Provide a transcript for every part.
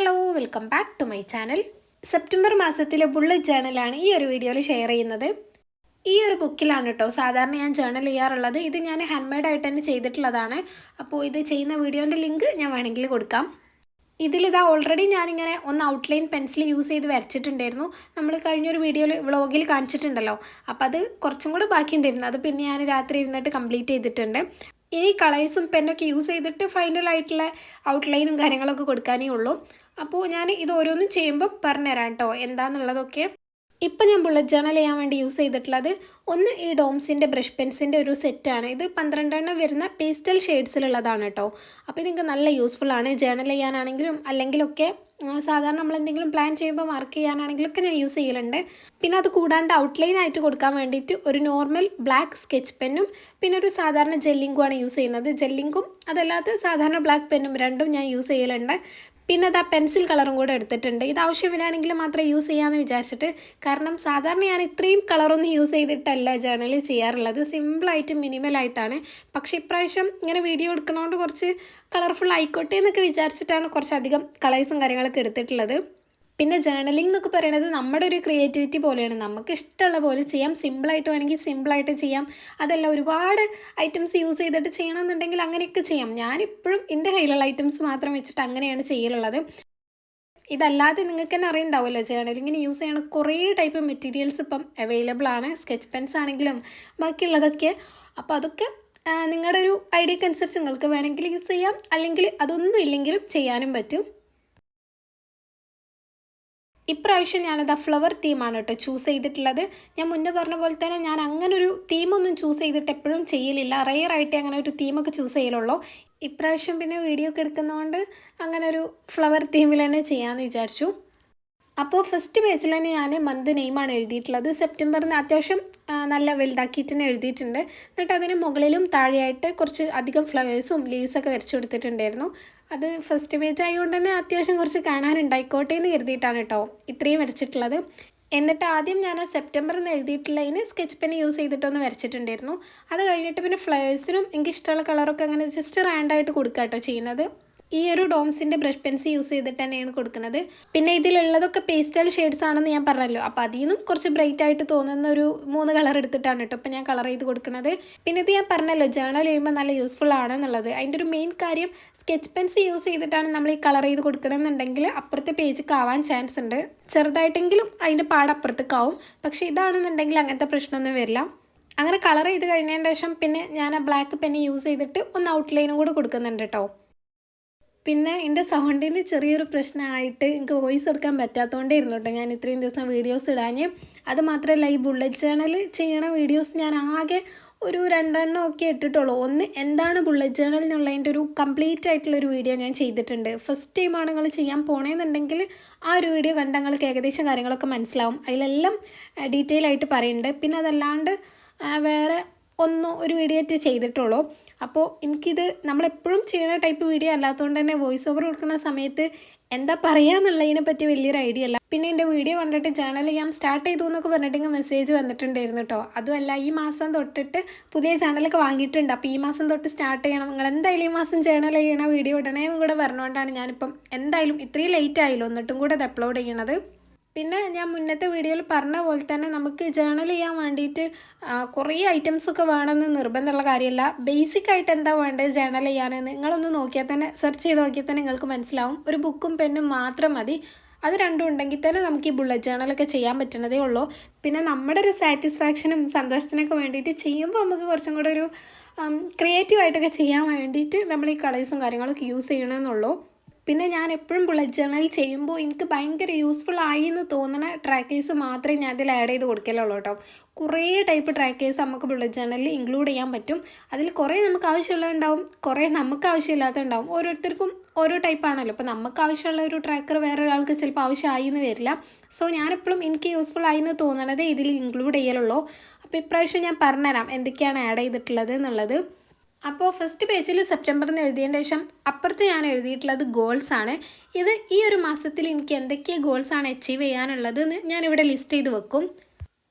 Hello welcome back to my channel. September മാസത്തിലെ bullet ജേണലാണ് ഈ ഒരു വീഡിയോയിൽ ഷെയർ ചെയ്യുന്നത്. ഈ ഒരു ബുക്കിലാണ് കേട്ടോ സാധാരണ ഞാൻ ജേണൽ ചെയ്യാറുള്ളത്. ഇത് ഞാൻ ഹാൻഡ് മെയ്ഡ് ആയിട്ട് തന്നെ ചെയ്തിട്ടുള്ളതാണ്. അപ്പോൾ ഇത് ചെയ്യുന്ന വീഡിയോന്റെ ലിങ്ക് ഞാൻ വേണമെങ്കിൽ കൊടുക്കാം. ഇതിലിതാ ഓൾറെഡി ഞാനിങ്ങനെ ഒന്ന് ഔട്ട്ലൈൻ പെൻസിൽ യൂസ് ചെയ്ത് വരച്ചിട്ടുണ്ടായിരുന്നു. നമ്മൾ കഴിഞ്ഞൊരു വീഡിയോയിൽ വ്ളോഗിൽ കാണിച്ചിട്ടുണ്ടല്ലോ. അപ്പോൾ അത് കുറച്ചും കൂടെ ബാക്കി ഉണ്ടായിരുന്നു അത് പിന്നെ ഞാൻ രാത്രി ഇരുന്നിട്ട് കംപ്ലീറ്റ് ചെയ്തിട്ടുണ്ട്. ഇനി കളേഴ്സും പെന്നൊക്കെ യൂസ് ചെയ്തിട്ട് ഫൈനലായിട്ടുള്ള ഔട്ട്ലൈനും കാര്യങ്ങളൊക്കെ കൊടുക്കാനേ ഉള്ളൂ. അപ്പോൾ ഞാൻ ഇത് ഓരോന്നും ചെയ്യുമ്പം പറഞ്ഞുതരാം കേട്ടോ എന്താണെന്നുള്ളതൊക്കെ ഇപ്പം ഞാൻ ബുള്ളറ്റ് ജേണൽ ചെയ്യാൻ വേണ്ടി യൂസ് ചെയ്തിട്ടുള്ളത് ഒന്ന് ഈ ഡോംസിന്റെ ബ്രഷ് പെൻസിന്റെ ഒരു സെറ്റാണ് ഇത് പന്ത്രണ്ടെണ്ണം വരുന്ന പേസ്റ്റൽ ഷെയ്ഡ്സിലുള്ളതാണ് കേട്ടോ അപ്പോൾ നിങ്ങൾക്ക് നല്ല യൂസ്ഫുൾ ആണ്. ജേണൽ ചെയ്യാനാണെങ്കിലും അല്ലെങ്കിലൊക്കെ സാധാരണ നമ്മൾ എന്തെങ്കിലും പ്ലാൻ ചെയ്യുമ്പോൾ മാർക്ക് ചെയ്യാനാണെങ്കിലൊക്കെ ഞാൻ യൂസ് ചെയ്യലുണ്ട്. പിന്നെ അത് കൂടാണ്ട് ഔട്ട്ലൈൻ ആയിട്ട് കൊടുക്കാൻ വേണ്ടിയിട്ട് ഒരു നോർമൽ ബ്ലാക്ക് സ്കെച്ച് പെന്നും പിന്നെ ഒരു സാധാരണ ജെല്ലിങ്കും ആണ് യൂസ് ചെയ്യുന്നത്. ജെല്ലിങ്കും അതല്ലാതെ സാധാരണ ബ്ലാക്ക് പെന്നും രണ്ടും ഞാൻ യൂസ് ചെയ്യലുണ്ട്. പിന്നെ അത് ആ പെൻസിൽ കളറും കൂടെ എടുത്തിട്ടുണ്ട്. ഇത് ആവശ്യം വരാണെങ്കിൽ മാത്രമേ യൂസ് ചെയ്യാമെന്ന് വിചാരിച്ചിട്ട്. കാരണം സാധാരണ ഞാൻ ഇത്രയും കളറൊന്നും യൂസ് ചെയ്തിട്ടല്ല ജേണലിൽ ചെയ്യാറുള്ളത്. സിമ്പിളായിട്ട് മിനിമലായിട്ടാണ് പക്ഷെ ഇപ്രാവശ്യം ഇങ്ങനെ വീഡിയോ എടുക്കണോണ്ട് കുറച്ച് കളർഫുൾ ആയിക്കോട്ടെ എന്നൊക്കെ വിചാരിച്ചിട്ടാണ് കുറച്ചധികം കളേഴ്സും കാര്യങ്ങളൊക്കെ എടുത്തിട്ടുള്ളത്. പിന്നെ ജേർണലിംഗ് എന്നൊക്കെ പറയുന്നത് നമ്മുടെ ഒരു ക്രിയേറ്റിവിറ്റി പോലെയാണ്. നമുക്ക് ഇഷ്ടമുള്ള പോലെ ചെയ്യാം. സിമ്പിളായിട്ട് വേണമെങ്കിൽ സിമ്പിളായിട്ട് ചെയ്യാം. അതല്ല ഒരുപാട് ഐറ്റംസ് യൂസ് ചെയ്തിട്ട് ചെയ്യണമെന്നുണ്ടെങ്കിൽ അങ്ങനെയൊക്കെ ചെയ്യാം. ഞാനിപ്പോഴും എന്റെ കയ്യിലുള്ള ഐറ്റംസ് മാത്രം വെച്ചിട്ട് അങ്ങനെയാണ് ചെയ്യലുള്ളത്. ഇതല്ലാതെ നിങ്ങൾക്ക് തന്നെ അറിയുണ്ടാവുമല്ലോ ജേണലിങ്ങിന് യൂസ് ചെയ്യണ കുറേ ടൈപ്പ് മെറ്റീരിയൽസ് ഇപ്പം അവൈലബിൾ ആണ്. സ്കെച്ച് പെൻസ് ആണെങ്കിലും ബാക്കിയുള്ളതൊക്കെ. അപ്പോൾ അതൊക്കെ നിങ്ങളുടെ ഒരു ഐഡിയക്ക് അനുസരിച്ച് നിങ്ങൾക്ക് വേണമെങ്കിൽ യൂസ് ചെയ്യാം. അല്ലെങ്കിൽ അതൊന്നും ഇല്ലെങ്കിലും ചെയ്യാനും പറ്റും. ഇപ്രാവശ്യം ഞാനത് ആ ഫ്ലവർ തീമാണ് കേട്ടോ ചൂസ് ചെയ്തിട്ടുള്ളത്. ഞാൻ മുന്നേ പറഞ്ഞ പോലെ തന്നെ ഞാൻ അങ്ങനെ ഒരു തീമൊന്നും ചൂസ് ചെയ്തിട്ട് എപ്പോഴും ചെയ്യലില്ല. റെയറായിട്ട് അങ്ങനെ ഒരു തീമൊക്കെ ചൂസ് ചെയ്യലുള്ളൂ. ഇപ്രാവശ്യം പിന്നെ വീഡിയോ ഒക്കെ എടുക്കുന്നതുകൊണ്ട് അങ്ങനെ ഒരു ഫ്ലവർ തീമിൽ തന്നെ ചെയ്യാമെന്ന് വിചാരിച്ചു. അപ്പോൾ ഫസ്റ്റ് പേജിൽ തന്നെ ഞാൻ മന്ത് നെയിമാണ് എഴുതിയിട്ടുള്ളത്. സെപ്റ്റംബറിന് അത്യാവശ്യം നല്ല വലുതാക്കിയിട്ട് തന്നെ എഴുതിയിട്ടുണ്ട്. എന്നിട്ട് അതിന് മുകളിലും താഴെയായിട്ട് കുറച്ച് അധികം ഫ്ലവേഴ്സും ലീവ്സൊക്കെ വരച്ചു കൊടുത്തിട്ടുണ്ടായിരുന്നു. അത് ഫസ്റ്റ് പേജ് ആയതുകൊണ്ട് തന്നെ അത്യാവശ്യം കുറച്ച് കാണാനുണ്ടായിക്കോട്ടെ എന്ന് കരുതിയിട്ടാണ് കേട്ടോ ഇത്രയും വരച്ചിട്ടുള്ളത്. എന്നിട്ട് ആദ്യം ഞാൻ ആ സെപ്റ്റംബർ എന്ന് എഴുതിയിട്ടുള്ളതിന് സ്കെച്ച് പെൻ യൂസ് ചെയ്തിട്ടൊന്ന് വരച്ചിട്ടുണ്ടായിരുന്നു. അത് കഴിഞ്ഞിട്ട് പിന്നെ ഫ്ലേഴ്സിനും എനിക്ക് ഇഷ്ടമുള്ള കളറൊക്കെ അങ്ങനെ ജസ്റ്റ് റാൻഡായിട്ട് കൊടുക്കുക കേട്ടോ ചെയ്യുന്നത്. ഈ ഒരു ഡോംസിന്റെ ബ്രഷ് പെൻസ് യൂസ് ചെയ്തിട്ട് തന്നെയാണ് കൊടുക്കുന്നത്. പിന്നെ ഇതിലുള്ളതൊക്കെ പേസ്റ്റൽ ഷെയ്ഡ്സ് ആണെന്ന് ഞാൻ പറഞ്ഞല്ലോ. അപ്പോൾ അതിൽ നിന്നും കുറച്ച് ബ്രൈറ്റ് ആയിട്ട് തോന്നുന്ന ഒരു മൂന്ന് കളർ എടുത്തിട്ടാണ് കേട്ടോ ഇപ്പോൾ ഞാൻ കളർ ചെയ്ത് കൊടുക്കുന്നത്. പിന്നെ ഇത് ഞാൻ പറഞ്ഞല്ലോ ജേണൽ ചെയ്യുമ്പോൾ നല്ല യൂസ്ഫുൾ ആണെന്നുള്ളത്. അതിന്റെ ഒരു മെയിൻ കാര്യം സ്കെച്ച് പെൻസ് യൂസ് ചെയ്തിട്ടാണ് നമ്മൾ ഈ കളർ ചെയ്ത് കൊടുക്കണമെന്നുണ്ടെങ്കിൽ അപ്പുറത്തെ പേജ് കാവാൻ ചാൻസ് ഉണ്ട്. ചെറുതായിട്ടെങ്കിലും അതിന്റെ പാട് അപ്പുറത്തേക്കാവും പക്ഷേ ഇതാണെന്നുണ്ടെങ്കിൽ അങ്ങനത്തെ പ്രശ്നമൊന്നും വരില്ല. അങ്ങനെ കളർ ചെയ്ത് കഴിഞ്ഞതിന് ശേഷം പിന്നെ ഞാൻ ആ ബ്ലാക്ക് പെന്ന് യൂസ് ചെയ്തിട്ട് ഒന്ന് ഔട്ട്ലൈനും കൂടെ കൊടുക്കുന്നുണ്ട് കേട്ടോ. പിന്നെ എന്റെ സൗണ്ടിന് ചെറിയൊരു പ്രശ്നമായിട്ട് എനിക്ക് വോയിസ് എടുക്കാൻ പറ്റാത്തതുകൊണ്ടേ ഇരുന്നു കേട്ടോ. ഞാൻ ഇത്രയും ദിവസം വീഡിയോസ് ഇടാഞ്ഞ്. അത് മാത്രമല്ല ഈ ബുള്ളറ്റ് ജേണൽ ചെയ്യണ വീഡിയോസ് ഞാൻ ആകെ ഒരു രണ്ടെണ്ണം ഒക്കെ ഇട്ടിട്ടുള്ളൂ. ഒന്ന് എന്താണ് ബുള്ളറ്റ് ജേണൽ എന്നുള്ളതിന്റെ ഒരു കംപ്ലീറ്റ് ആയിട്ടുള്ള ഒരു വീഡിയോ ഞാൻ ചെയ്തിട്ടുണ്ട്. ഫസ്റ്റ് ടൈമാണ് നിങ്ങൾ ചെയ്യാൻ പോണേന്നുണ്ടെങ്കിൽ ആ ഒരു വീഡിയോ കണ്ട നിങ്ങൾക്ക് ഏകദേശം കാര്യങ്ങളൊക്കെ മനസ്സിലാവും. അതിലെല്ലാം ഡീറ്റെയിൽ ആയിട്ട് പറയുന്നുണ്ട് പിന്നെ അതല്ലാണ്ട് വേറെ ഒന്ന് ഒരു വീഡിയോ ആയിട്ട് ചെയ്തിട്ടുള്ളൂ. അപ്പോൾ എനിക്കിത് നമ്മളെപ്പോഴും ചെയ്യുന്ന ടൈപ്പ് വീഡിയോ അല്ലാത്തതുകൊണ്ട് തന്നെ വോയിസ് ഓവർ കൊടുക്കുന്ന സമയത്ത് എന്താ പറയാന്നുള്ളതിനെ പറ്റി വലിയൊരു ഐഡിയ അല്ല. പിന്നെ എന്റെ വീഡിയോ കണ്ടിട്ട് ചാനൽ ഞാൻ സ്റ്റാർട്ട് ചെയ്തു എന്നൊക്കെ പറഞ്ഞിട്ട് മെസ്സേജ് വന്നിട്ടുണ്ടായിരുന്നു കേട്ടോ അതുമല്ല ഈ മാസം തൊട്ടിട്ട് പുതിയ ചാനലൊക്കെ വാങ്ങിയിട്ടുണ്ട്. അപ്പോൾ ഈ മാസം തൊട്ട് സ്റ്റാർട്ട് ചെയ്യണം. നിങ്ങൾ എന്തായാലും ഈ മാസം ചാനൽ ചെയ്യണ വീഡിയോ ഇടണേ എന്ന് കൂടെ പറഞ്ഞുകൊണ്ടാണ് ഞാനിപ്പം എന്തായാലും ഇത്രയും ലേറ്റ് ആയില്ലോ എന്നിട്ടും കൂടെ അത് അപ്ലോഡ് ചെയ്യണത്. പിന്നെ ഞാൻ മുന്നത്തെ വീഡിയോയിൽ പറഞ്ഞ പോലെ തന്നെ നമുക്ക് ജേണൽ ചെയ്യാൻ വേണ്ടിയിട്ട് കുറേ ഐറ്റംസൊക്കെ വേണമെന്ന് നിർബന്ധമുള്ള കാര്യമല്ല. ബേസിക് ആയിട്ട് എന്താ വേണ്ടത് ജേണൽ ചെയ്യാനെന്ന് നിങ്ങളൊന്ന് നോക്കിയാൽ തന്നെ സെർച്ച് ചെയ്ത് നോക്കിയാൽ തന്നെ നിങ്ങൾക്ക് മനസ്സിലാവും. ഒരു ബുക്കും പെന്നും മാത്രം മതി. അത് രണ്ടും ഉണ്ടെങ്കിൽ തന്നെ നമുക്ക് ഈ ബുള്ളറ്റ് ജേണലൊക്കെ ചെയ്യാൻ പറ്റണതേ ഉള്ളൂ. പിന്നെ നമ്മുടെ ഒരു സാറ്റിസ്ഫാക്ഷനും സന്തോഷത്തിനൊക്കെ വേണ്ടിയിട്ട് ചെയ്യുമ്പോൾ നമുക്ക് കുറച്ചും കൂടെ ഒരു ക്രിയേറ്റീവായിട്ടൊക്കെ ചെയ്യാൻ വേണ്ടിയിട്ട് നമ്മൾ ഈ കളേഴ്സും കാര്യങ്ങളൊക്കെ യൂസ് ചെയ്യണമെന്നുള്ളൂ പിന്നെ ഞാൻ എപ്പോഴും ബുള്ളറ്റ് ജേണൽ ചെയ്യുമ്പോൾ എനിക്ക് ഭയങ്കര യൂസ്ഫുൾ ആയി എന്ന് തോന്നുന്ന ട്രാക്കേഴ്സ് മാത്രമേ ഞാൻ അതിൽ ആഡ് ചെയ്ത് കൊടുക്കലുള്ളൂ കേട്ടോ. കുറേ ടൈപ്പ് ട്രാക്കേഴ്സ് നമുക്ക് ബുള്ളറ്റ് ജേണലിൽ ഇൻക്ലൂഡ് ചെയ്യാൻ പറ്റും. അതിൽ കുറേ നമുക്ക് ആവശ്യമുള്ളതുണ്ടാവും കുറേ നമുക്ക് ആവശ്യമില്ലാത്തതുണ്ടാവും ഓരോരുത്തർക്കും ഓരോ ടൈപ്പാണല്ലോ അപ്പോൾ നമുക്ക് ആവശ്യമുള്ള ഒരു ട്രാക്കർ വേറൊരാൾക്ക് ചിലപ്പോൾ ആവശ്യമായി എന്ന് വരില്ല. സോ ഞാനെപ്പോഴും എനിക്ക് യൂസ്ഫുൾ ആയി എന്ന് തോന്നണത് ഇതിൽ ഇൻക്ലൂഡ് ചെയ്യലുള്ളൂ. അപ്പോൾ ഇപ്രാവശ്യം ഞാൻ പറഞ്ഞുതരാം എന്തൊക്കെയാണ് ആഡ് ചെയ്തിട്ടുള്ളത് എന്നുള്ളത്. അപ്പോൾ ഫസ്റ്റ് പേജിൽ സെപ്റ്റംബറിൽ നിന്ന് എഴുതിയതിന് ശേഷം അപ്പുറത്ത് ഞാൻ എഴുതിയിട്ടുള്ളത് ഗോൾസ് ആണ്. ഇത് ഈ ഒരു മാസത്തിൽ എനിക്ക് എന്തൊക്കെ ഗോൾസ് ആണ് അച്ചീവ് ചെയ്യാനുള്ളത് എന്ന് ഞാനിവിടെ ലിസ്റ്റ് ചെയ്ത് വെക്കും.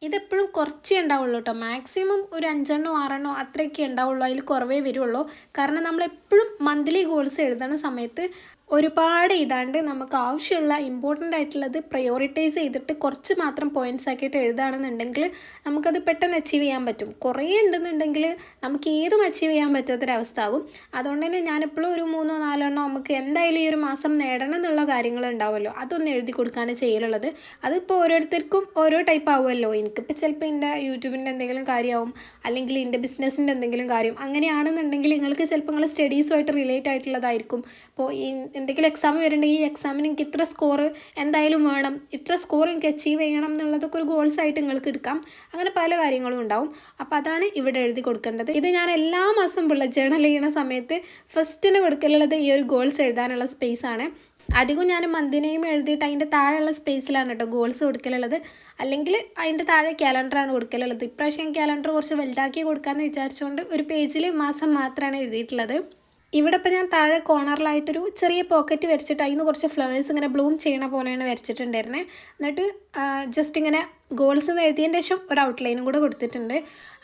ഇതെപ്പോഴും കുറച്ചേ ഉണ്ടാവുള്ളൂ കേട്ടോ മാക്സിമം ഒരു അഞ്ചെണ്ണോ ആറെണ്ണോ അത്രയൊക്കെ ഉണ്ടാവുള്ളൂ. അതിൽ കുറവേ വരുള്ളൂ. കാരണം നമ്മൾ എപ്പോഴും മന്ത്ലി ഗോൾസ് എഴുതുന്ന സമയത്ത് ഒരുപാട് ഇതാണ്ട് നമുക്ക് ആവശ്യമുള്ള ഇമ്പോർട്ടന്റ് ആയിട്ടുള്ളത് പ്രയോറിറ്റൈസ് ചെയ്തിട്ട് കുറച്ച് മാത്രം പോയിന്റ്സ് ആക്കിയിട്ട് എഴുതുകയാണെന്നുണ്ടെങ്കിൽ നമുക്കത് പെട്ടെന്ന് അച്ചീവ് ചെയ്യാൻ പറ്റും. കുറേ ഉണ്ടെന്നുണ്ടെങ്കിൽ നമുക്ക് ഏതും അച്ചീവ് ചെയ്യാൻ പറ്റാത്തൊരവസ്ഥ ആകും അതുകൊണ്ട് തന്നെ ഞാനെപ്പോഴും ഒരു മൂന്നോ നാലോ എണ്ണോ നമുക്ക് എന്തായാലും ഈ ഒരു മാസം നേടണം എന്നുള്ള കാര്യങ്ങൾ ഉണ്ടാവുമല്ലോ. അതൊന്ന് എഴുതി കൊടുക്കുകയാണ് ചെയ്യലുള്ളത്. അതിപ്പോൾ ഓരോരുത്തർക്കും ഓരോ ടൈപ്പ് ആവുമല്ലോ. എനിക്കിപ്പോൾ ചിലപ്പോൾ എന്റെ യൂട്യൂബിന്റെ എന്തെങ്കിലും കാര്യമാവും അല്ലെങ്കിൽ എന്റെ ബിസിനസ്സിന്റെ എന്തെങ്കിലും കാര്യം. അങ്ങനെയാണെന്നുണ്ടെങ്കിൽ നിങ്ങൾക്ക് ചിലപ്പോൾ നിങ്ങൾ സ്റ്റഡീസുമായിട്ട് റിലേറ്റ് ആയിട്ടുള്ളതായിരിക്കും. അപ്പോൾ ഈ എന്തെങ്കിലും എക്സാം വരുന്നുണ്ടെങ്കിൽ ഈ എക്സാമിന് എനിക്ക് ഇത്ര സ്കോർ എന്തായാലും വേണം ഇത്ര സ്കോർ എനിക്ക് അച്ചീവ് ചെയ്യണം എന്നുള്ളതൊക്കെ ഒരു ഗോൾസ് ആയിട്ട് നിങ്ങൾക്ക് എടുക്കാം. അങ്ങനെ പല കാര്യങ്ങളും ഉണ്ടാവും. അപ്പോൾ അതാണ് ഇവിടെ എഴുതി കൊടുക്കേണ്ടത്. ഇത് ഞാൻ എല്ലാ മാസം പിള്ള ജേണൽ ചെയ്യുന്ന സമയത്ത് ഫസ്റ്റിന് കൊടുക്കലുള്ളത് ഈ ഒരു ഗോൾസ് എഴുതാനുള്ള സ്പേസ് ആണ്. അധികം ഞാൻ മന്തിനെയും എഴുതിയിട്ട് അതിന്റെ താഴെയുള്ള സ്പേസിലാണ് കേട്ടോ ഗോൾസ് കൊടുക്കലുള്ളത്. അല്ലെങ്കിൽ അതിന്റെ താഴെ ക്യാലണ്ടറാണ് കൊടുക്കലുള്ളത്. ഇപ്രാവശ്യം ക്യാലണ്ടർ കുറച്ച് വലുതാക്കി കൊടുക്കാമെന്ന് വിചാരിച്ചുകൊണ്ട് ഒരു പേജിൽ മാസം മാത്രമാണ് എഴുതിയിട്ടുള്ളത്. ഇവിടെ ഇപ്പോൾ ഞാൻ താഴെ കോർണറിലായിട്ടൊരു ചെറിയ പോക്കറ്റ് വരച്ചിട്ട് അതിന് കുറച്ച് ഫ്ലവേഴ്സ് ഇങ്ങനെ ബ്ലൂം ചെയ്യണ പോലെയാണ് വരച്ചിട്ടുണ്ടായിരുന്നത് എന്നിട്ട് ജസ്റ്റ് ഇങ്ങനെ ഗോൾസ് എന്ന് എഴുതിയതിന്റെ ശേഷം ഒരു ഔട്ട്ലൈനും കൂടെ കൊടുത്തിട്ടുണ്ട്.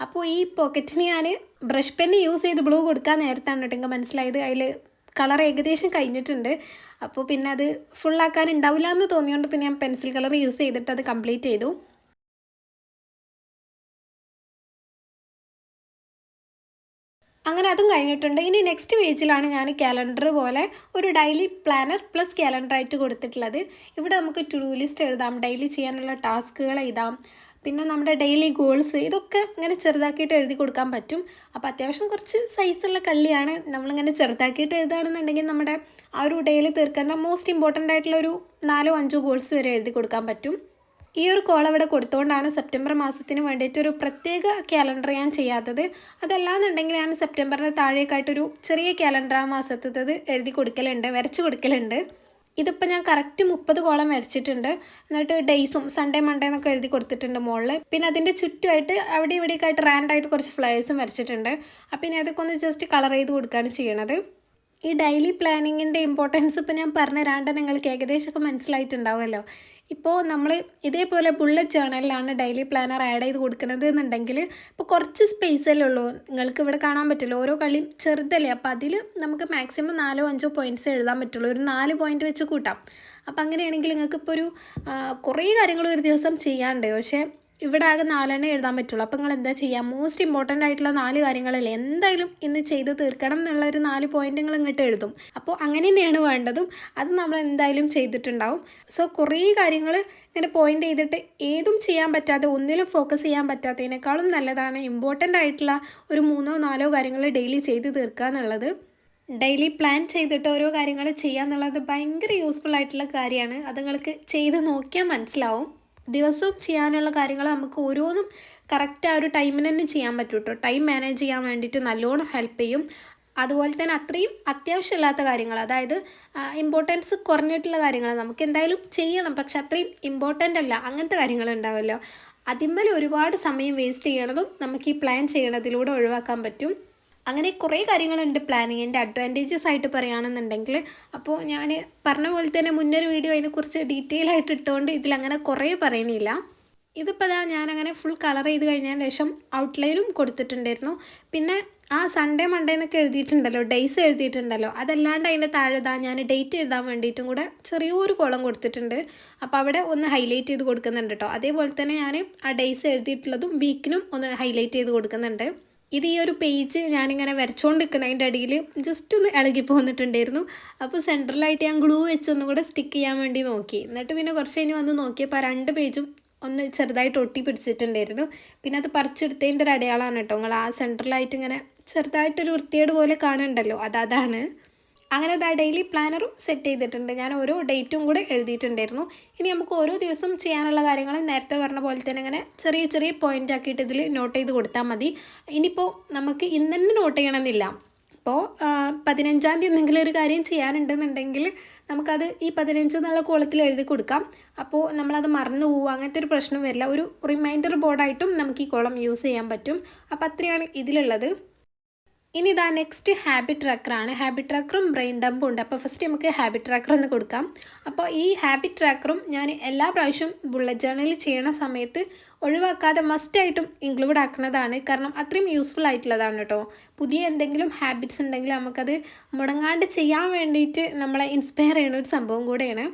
അപ്പോൾ ഈ പോക്കറ്റിന് ഞാൻ ബ്രഷ് പെന്ന് യൂസ് ചെയ്ത് ബ്ലൂ കൊടുക്കാൻ നേരത്താണ് കേട്ടോ എനിക്ക് മനസ്സിലായത്. അതിൽ കളർ ഏകദേശം കഴിഞ്ഞിട്ടുണ്ട്. അപ്പോൾ പിന്നെ അത് ഫുള്ളാക്കാൻ ഉണ്ടാവില്ല എന്ന് തോന്നിയോണ്ട് പിന്നെ ഞാൻ പെൻസിൽ കളർ യൂസ് ചെയ്തിട്ട് അത് കംപ്ലീറ്റ് ചെയ്തു. അങ്ങനെ അതും കഴിഞ്ഞിട്ടുണ്ട്. ഇനി നെക്സ്റ്റ് പേജിലാണ് ഞാൻ കാലണ്ടർ പോലെ ഒരു ഡെയിലി പ്ലാനർ പ്ലസ് കാലണ്ടർ ആയിട്ട് കൊടുത്തിട്ടുള്ളത്. ഇവിടെ നമുക്ക് ടു ലിസ്റ്റ് എഴുതാം ഡെയിലി ചെയ്യാനുള്ള ടാസ്കുകൾ എഴുതാം പിന്നെ നമ്മുടെ ഡെയിലി ഗോൾസ് ഇതൊക്കെ ഇങ്ങനെ ചെറുതാക്കിയിട്ട് എഴുതി കൊടുക്കാൻ പറ്റും. അപ്പോൾ അത്യാവശ്യം കുറച്ച് സൈസുള്ള കള്ളിയാണ് നമ്മളിങ്ങനെ ചെറുതാക്കിയിട്ട് എഴുതുകയാണെന്നുണ്ടെങ്കിൽ നമ്മുടെ ആ ഒരു ഡെയിലി തീർക്കേണ്ട മോസ്റ്റ് ഇമ്പോർട്ടന്റ് ആയിട്ടുള്ള ഒരു നാലോ അഞ്ചോ ഗോൾസ് വരെ എഴുതി കൊടുക്കാൻ പറ്റും. ഈ ഒരു കോൾ അവിടെ കൊടുത്തുകൊണ്ടാണ് സെപ്റ്റംബർ മാസത്തിന് വേണ്ടിയിട്ട് ഒരു പ്രത്യേക ക്യാലണ്ടർ ഞാൻ ചെയ്യാത്തത്. അതല്ലാന്നുണ്ടെങ്കിൽ ഞാൻ സെപ്റ്റംബറിന് താഴേക്കായിട്ടൊരു ചെറിയ ക്യാലണ്ടർ ആ മാസത്തത് എഴുതി കൊടുക്കലുണ്ട് വരച്ച് കൊടുക്കലുണ്ട്. ഇതിപ്പോൾ ഞാൻ കറക്റ്റ് മുപ്പത് കോളം വരച്ചിട്ടുണ്ട്. എന്നിട്ട് ഡേയ്സും സൺഡേ മൺഡേ എന്നൊക്കെ എഴുതി കൊടുത്തിട്ടുണ്ട് മുകളിൽ പിന്നെ അതിന്റെ ചുറ്റുമായിട്ട് അവിടെ ഇവിടെയൊക്കെ ആയിട്ട് റാൻഡായിട്ട് കുറച്ച് ഫ്ലയേഴ്സും വരച്ചിട്ടുണ്ട്. അപ്പം ഇനി അതൊക്കെ ഒന്ന് ജസ്റ്റ് കളർ ചെയ്ത് കൊടുക്കുകയാണ് ചെയ്യണത്. ഈ ഡെയിലി പ്ലാനിങ്ങിന്റെ ഇമ്പോർട്ടൻസ് ഇപ്പോൾ ഞാൻ പറഞ്ഞ രണ്ട് നിങ്ങൾക്ക് ഏകദേശമൊക്കെ മനസ്സിലായിട്ടുണ്ടാവുമല്ലോ. ഇപ്പോൾ നമ്മൾ ഇതേപോലെ ബുള്ളറ്റ് ജേണലിലാണ് ഡെയിലി പ്ലാനർ ആഡ് ചെയ്ത് കൊടുക്കുന്നത് എന്നുണ്ടെങ്കിൽ ഇപ്പോൾ കുറച്ച് സ്പേസല്ലേ ഉള്ളൂ. നിങ്ങൾക്ക് ഇവിടെ കാണാൻ പറ്റില്ല. ഓരോ കളി ചെറുതല്ലേ. അപ്പോൾ അതിൽ നമുക്ക് മാക്സിമം നാലോ അഞ്ചോ പോയിന്റ്സ് എഴുതാൻ പറ്റുള്ളൂ. ഒരു നാല് പോയിന്റ് വെച്ച് കൂട്ടാം. അപ്പോൾ അങ്ങനെയാണെങ്കിൽ നിങ്ങൾക്കിപ്പോൾ ഒരു കുറേ കാര്യങ്ങൾ ഒരു ദിവസം ചെയ്യാണ്ട് പക്ഷേ ഇവിടെ ആകെ നാലെണ്ണേ എഴുതാൻ പറ്റുള്ളൂ. അപ്പോൾ നിങ്ങൾ എന്താ ചെയ്യുക മോസ്റ്റ് ഇമ്പോർട്ടന്റ് ആയിട്ടുള്ള നാല് കാര്യങ്ങളല്ലേ? എന്തായാലും ഇന്ന് ചെയ്ത് തീർക്കണം എന്നുള്ള ഒരു നാല് പോയിന്റ് നിങ്ങൾ ഇങ്ങോട്ട് എഴുതും. അപ്പോൾ അങ്ങനെ തന്നെയാണ് വേണ്ടതും. അത് നമ്മൾ എന്തായാലും ചെയ്തിട്ടുണ്ടാവും. സോ കുറേ കാര്യങ്ങൾ ഇങ്ങനെ പോയിന്റ് ചെയ്തിട്ട് ഏതും ചെയ്യാൻ പറ്റാതെ ഒന്നിലും ഫോക്കസ് ചെയ്യാൻ പറ്റാത്തതിനേക്കാളും നല്ലതാണ് ഇമ്പോർട്ടന്റ് ആയിട്ടുള്ള ഒരു മൂന്നോ നാലോ കാര്യങ്ങൾ ഡെയിലി ചെയ്ത് തീർക്കുക എന്നുള്ളത്. ഡെയിലി പ്ലാൻ ചെയ്തിട്ട് ഓരോ കാര്യങ്ങൾ ചെയ്യുക എന്നുള്ളത് ഭയങ്കര യൂസ്ഫുൾ ആയിട്ടുള്ള കാര്യമാണ്. അത് നിങ്ങൾക്ക് ചെയ്ത് നോക്കിയാൽ മനസ്സിലാവും. ദിവസവും ചെയ്യാനുള്ള കാര്യങ്ങൾ നമുക്ക് ഓരോന്നും കറക്റ്റ് ആ ഒരു ടൈമിന് തന്നെ ചെയ്യാൻ പറ്റും കേട്ടോ ടൈം മാനേജ് ചെയ്യാൻ വേണ്ടിയിട്ട് നല്ലോണം ഹെൽപ്പ് ചെയ്യും. അതുപോലെ തന്നെ അത്രയും അത്യാവശ്യമില്ലാത്ത കാര്യങ്ങൾ അതായത് ഇമ്പോർട്ടൻസ് കുറഞ്ഞിട്ടുള്ള കാര്യങ്ങൾ നമുക്ക് എന്തായാലും ചെയ്യണം. പക്ഷെ അത്രയും ഇമ്പോർട്ടന്റ് അല്ല അങ്ങനത്തെ കാര്യങ്ങൾ ഉണ്ടാവുമല്ലോ അതിന്മേൽ ഒരുപാട് സമയം വേസ്റ്റ് ചെയ്യണതും നമുക്ക് ഈ പ്ലാൻ ചെയ്യണതിലൂടെ ഒഴിവാക്കാൻ പറ്റും. അങ്ങനെ കുറേ കാര്യങ്ങളുണ്ട് പ്ലാനിങ്ങിന്റെ അഡ്വാന്റേജസ് ആയിട്ട് പറയുകയാണെന്നുണ്ടെങ്കിൽ അപ്പോൾ ഞാൻ പറഞ്ഞ പോലെ തന്നെ മുന്നൊരു വീഡിയോ അതിനെക്കുറിച്ച് ഡീറ്റെയിൽ ആയിട്ട് ഇട്ടുകൊണ്ട് ഇതിലങ്ങനെ കുറേ പറയണില്ല. ഇതിപ്പോൾ ഇതാ ഞാനങ്ങനെ ഫുൾ കളർ ചെയ്ത് കഴിഞ്ഞതിന് ശേഷം ഔട്ട്ലൈനും കൊടുത്തിട്ടുണ്ടായിരുന്നു. പിന്നെ ആ സൺഡേ മൺഡേ എന്നൊക്കെ എഴുതിയിട്ടുണ്ടല്ലോ ഡേയ്സ് എഴുതിയിട്ടുണ്ടല്ലോ. അതല്ലാണ്ട് അതിന്റെ താഴെ ഇതാ ഞാൻ ഡേറ്റ് എഴുതാൻ വേണ്ടിയിട്ടും കൂടെ ചെറിയൊരു കോളം കൊടുത്തിട്ടുണ്ട്. അപ്പോൾ അവിടെ ഒന്ന് ഹൈലൈറ്റ് ചെയ്ത് കൊടുക്കുന്നുണ്ട് കേട്ടോ. അതേപോലെ തന്നെ ഞാൻ ആ ഡേയ്സ് എഴുതിയിട്ടുള്ളതും വീക്കിനും ഒന്ന് ഹൈലൈറ്റ് ചെയ്ത് കൊടുക്കുന്നുണ്ട്. ഇത് ഈ ഒരു പേജ് ഞാനിങ്ങനെ വരച്ചുകൊണ്ടിരിക്കണതിന്റെ അടിയിൽ ജസ്റ്റ് ഒന്ന് ഇളകി പോന്നിട്ടുണ്ടായിരുന്നു. അപ്പോൾ സെൻട്രലായിട്ട് ഞാൻ ഗ്ലൂ വെച്ച് ഒന്നും കൂടെ സ്റ്റിക്ക് ചെയ്യാൻ വേണ്ടി നോക്കി. എന്നിട്ട് പിന്നെ കുറച്ച് കഴിഞ്ഞ് വന്ന് നോക്കിയപ്പോൾ രണ്ട് പേജും ഒന്ന് ചെറുതായിട്ട് ഒട്ടി പിടിച്ചിട്ടുണ്ടായിരുന്നു. പിന്നെ അത് പറിച്ചെടുത്തതിന്റെ ഒരു അടയാളമാണ് കേട്ടോ. നിങ്ങൾ ആ സെൻട്രലായിട്ട് ഇങ്ങനെ ചെറുതായിട്ടൊരു വൃത്തിയേട് പോലെ കാണുന്നുണ്ടല്ലോ. അത് അതാണ്. അങ്ങനെ ഇതാ ഡെയിലി പ്ലാനറും സെറ്റ് ചെയ്തിട്ടുണ്ട്. ഞാൻ ഓരോ ഡേറ്റും കൂടെ എഴുതിയിട്ടുണ്ടായിരുന്നു. ഇനി നമുക്ക് ഓരോ ദിവസം ചെയ്യാനുള്ള കാര്യങ്ങൾ നേരത്തെ പറഞ്ഞ പോലെ തന്നെ അങ്ങനെ ചെറിയ ചെറിയ പോയിന്റ് ആക്കിയിട്ട് ഇതിൽ നോട്ട് ചെയ്ത് കൊടുത്താൽ മതി. ഇനിയിപ്പോൾ നമുക്ക് ഇന്ന് തന്നെ നോട്ട് ചെയ്യണമെന്നില്ല. അപ്പോൾ പതിനഞ്ചാം തീയതി എന്തെങ്കിലും ഒരു കാര്യം ചെയ്യാനുണ്ടെന്നുണ്ടെങ്കിൽ നമുക്കത് ഈ പതിനഞ്ച് എന്നുള്ള കോളത്തിൽ എഴുതി കൊടുക്കാം. അപ്പോൾ നമ്മളത് മറന്നു പോവുക. അങ്ങനത്തെ ഒരു പ്രശ്നം വരില്ല. ഒരു റിമൈൻഡർ ബോർഡായിട്ടും നമുക്ക് ഈ കോളം യൂസ് ചെയ്യാൻ പറ്റും. അപ്പോൾ അത്രയാണ് ഇതിലുള്ളത്. ഇനി ഇതാ നെക്സ്റ്റ് ഹാബിറ്റ് ട്രാക്കറാണ് ഹാബിറ്റ് ട്രാക്കറും ബ്രെയിൻ ഡമ്പും ഉണ്ട്. അപ്പോൾ ഫസ്റ്റ് നമുക്ക് ഹാബിറ്റ് ട്രാക്കർ എന്ന് കൊടുക്കാം. അപ്പോൾ ഈ ഹാബിറ്റ് ട്രാക്കറും ഞാൻ എല്ലാ പ്രാവശ്യവും ബുള്ളറ്റ് ജേർണൽ ചെയ്യണ സമയത്ത് ഒഴിവാക്കാതെ മസ്റ്റായിട്ടും ഇൻക്ലൂഡ് ആക്കുന്നതാണ്. കാരണം അത്രയും യൂസ്ഫുൾ ആയിട്ടുള്ളതാണ് കേട്ടോ പുതിയ എന്തെങ്കിലും ഹാബിറ്റ്സ് ഉണ്ടെങ്കിൽ നമുക്കത് മുടങ്ങാണ്ട് ചെയ്യാൻ വേണ്ടിയിട്ട് നമ്മളെ ഇൻസ്പയർ ചെയ്യുന്ന ഒരു സംഭവം കൂടെയാണ്.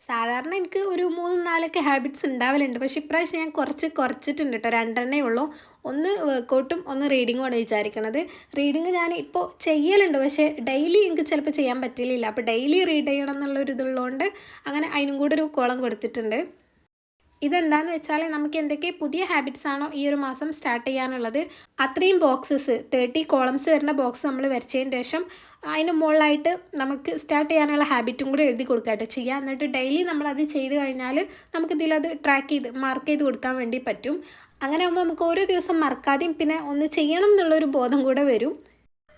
സാധാരണ എനിക്ക് ഒരു മൂന്ന് നാലൊക്കെ ഹാബിറ്റ്സ് ഉണ്ടാവലുണ്ട്. പക്ഷെ ഇപ്രാവശ്യം ഞാൻ കുറച്ച് കുറച്ചിട്ടുണ്ട് കേട്ടോ രണ്ടെണ്ണേ ഉള്ളൂ. ഒന്ന് വർക്കൗട്ടും ഒന്ന് റീഡിങ്ങും ആണ് വിചാരിക്കണത്. റീഡിങ് ഞാൻ ഇപ്പോൾ ചെയ്യലുണ്ട് പക്ഷേ ഡെയിലി എനിക്ക് ചിലപ്പോൾ ചെയ്യാൻ പറ്റില്ല. അപ്പോൾ ഡെയിലി റീഡ് ചെയ്യണം എന്നുള്ളൊരു ഇതുള്ളതുകൊണ്ട് അങ്ങനെ അതിനും കൂടെ ഒരു കോളം കൊടുത്തിട്ടുണ്ട്. ഇതെന്താന്ന് വെച്ചാൽ നമുക്ക് എന്തൊക്കെ പുതിയ ഹാബിറ്റ്സ് ആണോ ഈ ഒരു മാസം സ്റ്റാർട്ട് ചെയ്യാനുള്ളത് അത്രയും ബോക്സസ് തേർട്ടി കോളംസ് വരുന്ന ബോക്സ് നമ്മൾ വരച്ചതിന് ശേഷം അതിന് മുകളിലായിട്ട് നമുക്ക് സ്റ്റാർട്ട് ചെയ്യാനുള്ള ഹാബിറ്റും കൂടി എഴുതി കൊടുക്കാട്ട് ചെയ്യാം എന്നിട്ട് ഡെയിലി നമ്മളത് ചെയ്ത് കഴിഞ്ഞാൽ നമുക്കിതിലത് ട്രാക്ക് ചെയ്ത് മാർക്ക് ചെയ്ത് കൊടുക്കാൻ വേണ്ടി പറ്റും. അങ്ങനെ ആകുമ്പോൾ നമുക്ക് ഓരോ ദിവസം മറക്കാതെയും പിന്നെ ഒന്ന് ചെയ്യണം എന്നുള്ളൊരു ബോധം കൂടെ വരും.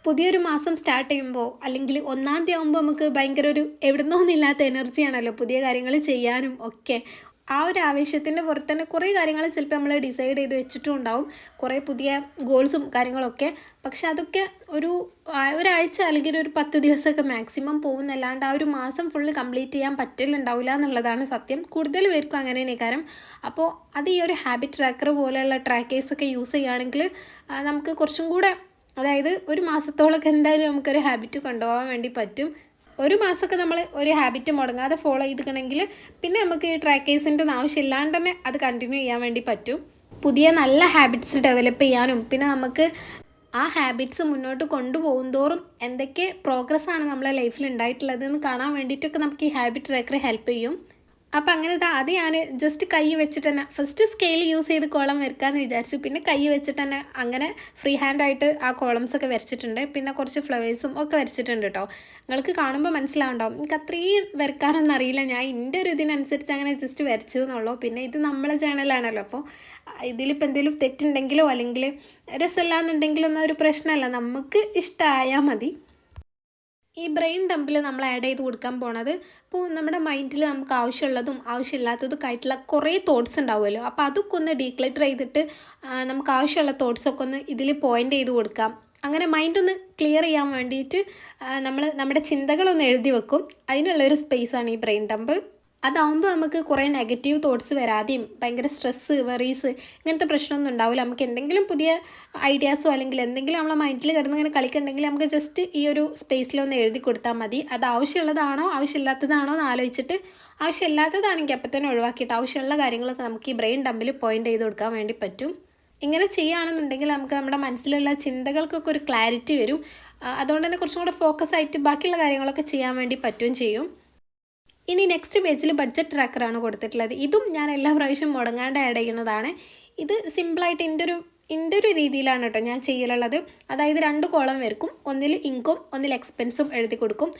പുതിയൊരു മാസം സ്റ്റാർട്ട് ചെയ്യുമ്പോൾ അല്ലെങ്കിൽ ഒന്നാം തീയതി ആകുമ്പോൾ നമുക്ക് ഭയങ്കര ഒരു എവിടുന്നോന്നില്ലാത്ത എനർജിയാണല്ലോ പുതിയ കാര്യങ്ങൾ ചെയ്യാനും ഒക്കെ. ആ ഒരു ആവേശത്തിന്റെ പുറത്ത് തന്നെ കുറേ കാര്യങ്ങൾ ചിലപ്പോൾ നമ്മൾ ഡിസൈഡ് ചെയ്ത് വെച്ചിട്ടും ഉണ്ടാവും കുറേ പുതിയ ഗോൾസും കാര്യങ്ങളൊക്കെ. പക്ഷെ അതൊക്കെ ഒരു ഒരാഴ്ച അല്ലെങ്കിൽ ഒരു പത്ത് ദിവസമൊക്കെ മാക്സിമം പോകുന്നല്ലാണ്ട് ആ ഒരു മാസം ഫുള്ള് കംപ്ലീറ്റ് ചെയ്യാൻ പറ്റില്ലുണ്ടാവില്ല എന്നുള്ളതാണ് സത്യം. കൂടുതൽ പേർക്കും അങ്ങനെ തന്നെ കാരണം അപ്പോൾ അത് ഈ ഒരു ഹാബിറ്റ് ട്രാക്കർ പോലെയുള്ള ട്രാക്കേഴ്സൊക്കെ യൂസ് ചെയ്യുകയാണെങ്കിൽ നമുക്ക് കുറച്ചും കൂടെ അതായത് ഒരു മാസത്തോളമൊക്കെ എന്തായാലും നമുക്കൊരു ഹാബിറ്റ് കൊണ്ടുപോകാൻ വേണ്ടി പറ്റും. ഒരു മാസമൊക്കെ നമ്മൾ ഒരു ഹാബിറ്റ് മുടങ്ങാതെ ഫോളോ ചെയ്തിക്കണമെങ്കിൽ പിന്നെ നമുക്ക് ട്രാക്കേഴ്സിന്റെ ആവശ്യമില്ലാണ്ട് തന്നെ അത് കണ്ടിന്യൂ ചെയ്യാൻ വേണ്ടി പറ്റും. പുതിയ നല്ല ഹാബിറ്റ്സ് ഡെവലപ്പ് ചെയ്യാനും പിന്നെ നമുക്ക് ആ ഹാബിറ്റ്സ് മുന്നോട്ട് കൊണ്ടുപോകും തോറും എന്തൊക്കെ പ്രോഗ്രസ്സാണ് നമ്മളെ ലൈഫിൽ ഉണ്ടായിട്ടുള്ളത് എന്ന് കാണാൻ വേണ്ടിയിട്ടൊക്കെ നമുക്ക് ഈ ഹാബിറ്റ് ട്രാക്കർ ഹെൽപ്പ് ചെയ്യും. അപ്പം അങ്ങനെ ഇതാ അത് ഞാൻ ജസ്റ്റ് കൈ വെച്ചിട്ട് തന്നെ ഫസ്റ്റ് സ്കെയിൽ യൂസ് ചെയ്ത് കോളം വരയ്ക്കാമെന്ന് വിചാരിച്ചു. പിന്നെ കൈ വെച്ചിട്ട് തന്നെ അങ്ങനെ ഫ്രീ ഹാൻഡായിട്ട് ആ കോളംസ് ഒക്കെ വരച്ചിട്ടുണ്ട്. പിന്നെ കുറച്ച് ഫ്ലവേഴ്സും ഒക്കെ വരച്ചിട്ടുണ്ട് കേട്ടോ നിങ്ങൾക്ക് കാണുമ്പോൾ മനസ്സിലാവുണ്ടാവും. എനിക്ക് അത്രയും വരക്കാനൊന്നും അറിയില്ല. ഞാൻ എന്റെ ഒരു ഇതിനനുസരിച്ച് അങ്ങനെ ജസ്റ്റ് വരച്ചു എന്നുള്ളൂ. പിന്നെ ഇത് നമ്മളെ ചാനലാണല്ലോ അപ്പോൾ ഇതിലിപ്പോൾ എന്തെങ്കിലും തെറ്റുണ്ടെങ്കിലോ അല്ലെങ്കിൽ രസമില്ല എന്നുണ്ടെങ്കിലൊന്നും ഒരു പ്രശ്നമല്ല. നമുക്ക് ഇഷ്ടമായാൽ മതി. ഈ ബ്രെയിൻ ഡംപിൽ നമ്മൾ ആഡ് ചെയ്ത് കൊടുക്കാൻ പോണത് ഇപ്പോൾ നമ്മുടെ മൈൻഡിൽ നമുക്ക് ആവശ്യമുള്ളതും ആവശ്യമില്ലാത്തതൊക്കെ ആയിട്ടുള്ള കുറേ തോട്ട്സ് ഉണ്ടാവുമല്ലോ അപ്പോൾ അതൊക്കെ ഒന്ന് ഡീക്ലറ്റർ ചെയ്തിട്ട് നമുക്ക് ആവശ്യമുള്ള തോട്ട്സൊക്കെ ഒന്ന് ഇതിൽ പോയിന്റ് ചെയ്ത് കൊടുക്കാം. അങ്ങനെ മൈൻഡ് ഒന്ന് ക്ലിയർ ചെയ്യാൻ വേണ്ടിയിട്ട് നമ്മൾ നമ്മുടെ ചിന്തകളൊന്ന് എഴുതി വെക്കും. അതിനുള്ളൊരു സ്പേസാണ് ഈ ബ്രെയിൻ ഡംപ് അതാവുമ്പോൾ നമുക്ക് കുറേ നെഗറ്റീവ് തോട്ട്സ് വരാതെയും ഭയങ്കര സ്ട്രെസ്സ് വെറീസ് ഇങ്ങനത്തെ പ്രശ്നമൊന്നും ഉണ്ടാവില്ല നമുക്ക് എന്തെങ്കിലും പുതിയ ഐഡിയാസോ അല്ലെങ്കിൽ എന്തെങ്കിലും നമ്മളെ മൈൻഡിൽ കിടന്ന് ഇങ്ങനെ കളിക്കുന്നുണ്ടെങ്കിൽ നമുക്ക് ജസ്റ്റ് ഈ ഒരു സ്പേസിലൊന്ന് എഴുതി കൊടുത്താൽ മതി. അത് ആവശ്യമുള്ളതാണോ ആവശ്യമില്ലാത്തതാണോ എന്ന് ആലോചിച്ചിട്ട് ആവശ്യമില്ലാത്തതാണെങ്കിൽ അപ്പം തന്നെ ഒഴിവാക്കിയിട്ട് ആവശ്യമുള്ള കാര്യങ്ങളൊക്കെ നമുക്ക് ഈ ബ്രെയിൻ ഡമ്പിൽ പോയിന്റ് ചെയ്ത് കൊടുക്കാൻ വേണ്ടി പറ്റും. ഇങ്ങനെ ചെയ്യുകയാണെന്നുണ്ടെങ്കിൽ നമുക്ക് നമ്മുടെ മനസ്സിലുള്ള ചിന്തകൾക്കൊക്കെ ഒരു ക്ലാരിറ്റി വരും. അതുകൊണ്ട് തന്നെ കുറച്ചും കൂടെ ഫോക്കസ് ആയിട്ട് ബാക്കിയുള്ള കാര്യങ്ങളൊക്കെ ചെയ്യാൻ വേണ്ടി പറ്റുകയും ചെയ്യും. ഇനി നെക്സ്റ്റ് പേജിൽ ബഡ്ജറ്റ് ട്രാക്കറാണ് കൊടുത്തിട്ടുള്ളത്. ഇതും ഞാൻ എല്ലാ പ്രാവശ്യം മുടങ്ങാണ്ട് ആഡ് ചെയ്യുന്നതാണ്. ഇത് സിമ്പിളായിട്ട് എന്റെ ഒരു എന്റെ ഒരു രീതിയിലാണ് കേട്ടോ ഞാൻ ചെയ്യലുള്ളത്. അതായത് രണ്ട് കോളം വരക്കും ഒന്നിൽ ഇൻകം ഒന്നിൽ എക്സ്പെൻസും എഴുതി കൊടുക്കും.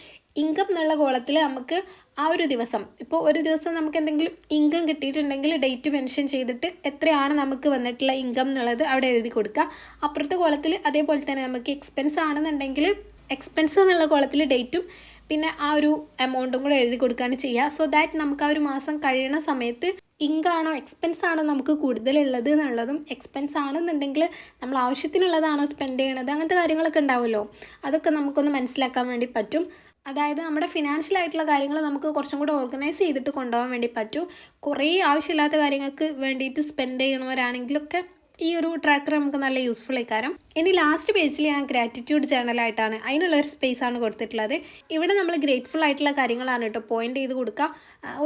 ഇൻകം എന്നുള്ള കോളത്തിൽ നമുക്ക് ആ ഒരു ദിവസം ഇപ്പോൾ ഒരു ദിവസം നമുക്ക് എന്തെങ്കിലും ഇൻകം കിട്ടിയിട്ടുണ്ടെങ്കിൽ ഡേറ്റ് മെൻഷൻ ചെയ്തിട്ട് എത്രയാണ് നമുക്ക് വന്നിട്ടുള്ള ഇൻകം എന്നുള്ളത് അവിടെ എഴുതി കൊടുക്കുക. അപ്പുറത്തെ കോളത്തിൽ അതേപോലെ തന്നെ നമുക്ക് എക്സ്പെൻസ് ആണെന്നുണ്ടെങ്കിൽ എക്സ്പെൻസ് എന്നുള്ള കോളത്തിൽ ഡേറ്റും പിന്നെ ആ ഒരു എമൗണ്ടും കൂടെ എഴുതി കൊടുക്കുകയാണ് ചെയ്യുക. സോ ദാറ്റ് നമുക്ക് ആ ഒരു മാസം കഴിയുന്ന സമയത്ത് ഇങ്കാണോ എക്സ്പെൻസ് ആണോ നമുക്ക് കൂടുതലുള്ളത് എന്നുള്ളതും എക്സ്പെൻസ് ആണെന്നുണ്ടെങ്കിൽ നമ്മൾ ആവശ്യത്തിനുള്ളതാണോ സ്പെൻഡ് ചെയ്യണത് അങ്ങനത്തെ കാര്യങ്ങളൊക്കെ ഉണ്ടാവുമല്ലോ. അതൊക്കെ നമുക്കൊന്ന് മനസ്സിലാക്കാൻ വേണ്ടി പറ്റും. അതായത് നമ്മുടെ ഫിനാൻഷ്യൽ ആയിട്ടുള്ള കാര്യങ്ങൾ നമുക്ക് കുറച്ചും കൂടെ ഓർഗനൈസ് ചെയ്തിട്ട് കൊണ്ടുപോകാൻ വേണ്ടി പറ്റും. കുറേ ആവശ്യമില്ലാത്ത കാര്യങ്ങൾക്ക് വേണ്ടിയിട്ട് സ്പെൻഡ് ചെയ്യണവരാണെങ്കിലൊക്കെ ഈ ഒരു ട്രാക്കർ നമുക്ക് നല്ല യൂസ്ഫുൾ ആയിക്കാരം. ഇനി ലാസ്റ്റ് പേജിൽ ഞാൻ ഗ്രാറ്റിറ്റ്യൂഡ് ജേണലായിട്ടാണ് അതിനുള്ള ഒരു സ്പേസ് ആണ് കൊടുത്തിട്ടുള്ളത്. ഇവിടെ നമ്മൾ ഗ്രേറ്റ്ഫുൾ ആയിട്ടുള്ള കാര്യങ്ങളാണ് കേട്ടോ പോയിന്റ് ചെയ്ത് കൊടുക്കുക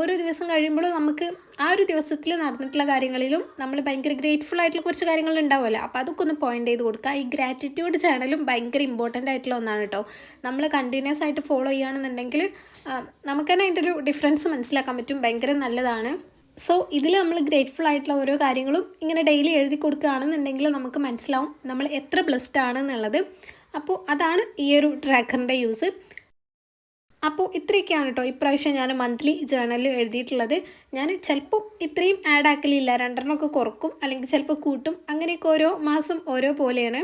ഓരോ ദിവസം കഴിയുമ്പോഴും നമുക്ക് ആ ഒരു ദിവസത്തിൽ നടന്നിട്ടുള്ള കാര്യങ്ങളിലും നമ്മൾ ഭയങ്കര ഗ്രേറ്റ്ഫുൾ ആയിട്ടുള്ള കുറച്ച് കാര്യങ്ങൾ ഉണ്ടാവുമല്ലോ. അപ്പോൾ അതൊക്കെ ഒന്ന് പോയിന്റ് ചെയ്ത് കൊടുക്കുക ഈ ഗ്രാറ്റിറ്റ്യൂഡ് ജേണലും ഭയങ്കര ഇമ്പോർട്ടന്റ് ആയിട്ടുള്ള ഒന്നാണ് കേട്ടോ നമ്മൾ കണ്ടിന്യൂസ് ആയിട്ട് ഫോളോ ചെയ്യുകയാണെന്നുണ്ടെങ്കിൽ നമുക്കന്നെ അതിന്റെ ഒരു ഡിഫറൻസ് മനസ്സിലാക്കാൻ പറ്റും. ഭയങ്കര നല്ലതാണ്. സോ ഇതിൽ നമ്മൾ ഗ്രേറ്റ്ഫുൾ ആയിട്ടുള്ള ഓരോ കാര്യങ്ങളും ഇങ്ങനെ ഡെയിലി എഴുതി കൊടുക്കുകയാണെന്നുണ്ടെങ്കിൽ നമുക്ക് മനസ്സിലാവും നമ്മൾ എത്ര ബ്ലെസ്ഡ് ആണെന്നുള്ളത്. അപ്പോൾ അതാണ് ഈ ഒരു ട്രാക്കറിന്റെ യൂസ് അപ്പോൾ ഇത്രയൊക്കെയാണ് കേട്ടോ ഇപ്രാവശ്യം ഞാൻ മന്ത്ലി ജേണലിൽ എഴുതിയിട്ടുള്ളത്. ഞാൻ ചിലപ്പോൾ ഇത്രയും ആഡ് ആക്കലില്ല. രണ്ടെണ്ണമൊക്കെ കുറക്കും. അല്ലെങ്കിൽ ചിലപ്പോൾ കൂട്ടും. അങ്ങനെയൊക്കെ ഓരോ മാസം ഓരോ പോലെയാണ്.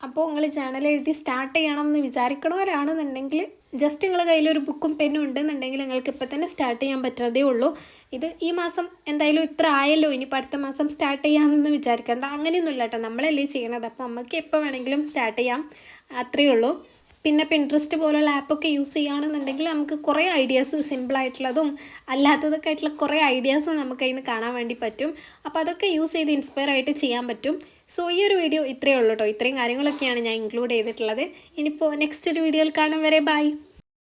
അപ്പോൾ നിങ്ങൾ ജേണൽ എഴുതി സ്റ്റാർട്ട് ചെയ്യണം എന്ന് വിചാരിക്കണവരാണെന്നുണ്ടെങ്കിൽ ജസ്റ്റ് നിങ്ങളുടെ കയ്യിലൊരു ബുക്കും പെന്നും ഉണ്ടെന്നുണ്ടെങ്കിൽ നിങ്ങൾക്ക് ഇപ്പം തന്നെ സ്റ്റാർട്ട് ചെയ്യാൻ പറ്റുന്നതേ ഉള്ളൂ. ഇത് ഈ മാസം എന്തായാലും ഇത്ര ആയല്ലോ ഇനിയിപ്പോൾ അടുത്ത മാസം സ്റ്റാർട്ട് ചെയ്യാമെന്ന് വിചാരിക്കേണ്ട. അങ്ങനെയൊന്നുമില്ല കേട്ടോ. നമ്മളല്ലേ ചെയ്യണത്. അപ്പോൾ നമുക്ക് എപ്പോൾ വേണമെങ്കിലും സ്റ്റാർട്ട് ചെയ്യാം. അത്രയേ ഉള്ളൂ. പിന്നെ പിൻട്രസ്റ്റ് പോലുള്ള ആപ്പൊക്കെ യൂസ് ചെയ്യുകയാണെന്നുണ്ടെങ്കിൽ നമുക്ക് കുറേ ഐഡിയാസ് സിമ്പിളായിട്ടുള്ളതും അല്ലാത്തതൊക്കെ ആയിട്ടുള്ള കുറേ ഐഡിയാസ് നമുക്ക് അതിന് കാണാൻ വേണ്ടി പറ്റും. അപ്പോൾ അതൊക്കെ യൂസ് ചെയ്ത് ഇൻസ്പയർ ആയിട്ട് ചെയ്യാൻ പറ്റും. സോ ഈ ഒരു വീഡിയോ ഇത്രയേ ഉള്ളൂ കേട്ടോ ഇത്രയും കാര്യങ്ങളൊക്കെയാണ് ഞാൻ ഇൻക്ലൂഡ് ചെയ്തിട്ടുള്ളത്. ഇനിയിപ്പോൾ നെക്സ്റ്റ് ഒരു വീഡിയോയിൽ കാണും വരെ. ബൈ